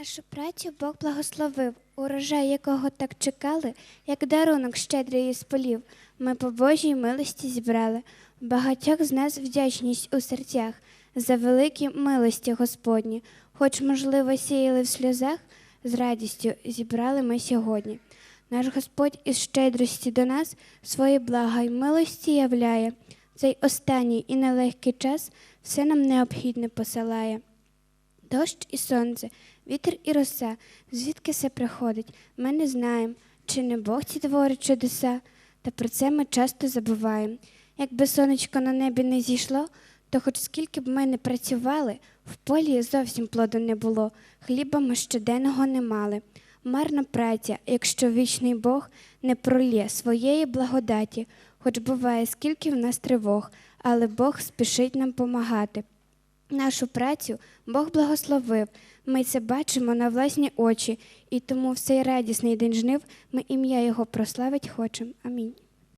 Нашу працю Бог благословив, урожай якого так чекали, як дарунок щедрий із полів. Ми по Божій милості зібрали. Багатьох з нас вдячність у серцях за великі милості Господні, хоч, можливо, сіяли в сльозах, з радістю зібрали ми сьогодні. Наш Господь із щедрості до нас свої блага й милості являє. Цей останній і нелегкий час все нам необхідне посилає. Дощ і сонце, вітер і роса, звідки все приходить, ми не знаємо, чи не Бог ці творить чудеса, та про це ми часто забуваємо. Якби сонечко на небі не зійшло, то хоч скільки б ми не працювали, в полі зовсім плоду не було, хліба ми щоденного не мали. Марна праця, якщо вічний Бог не пролє своєї благодаті, хоч буває, скільки в нас тривог, але Бог спішить нам помагати. Нашу працю Бог благословив. Ми це бачимо на власні очі, і тому в цей радісний день жнив ми ім'я Його прославить хочемо. Амінь.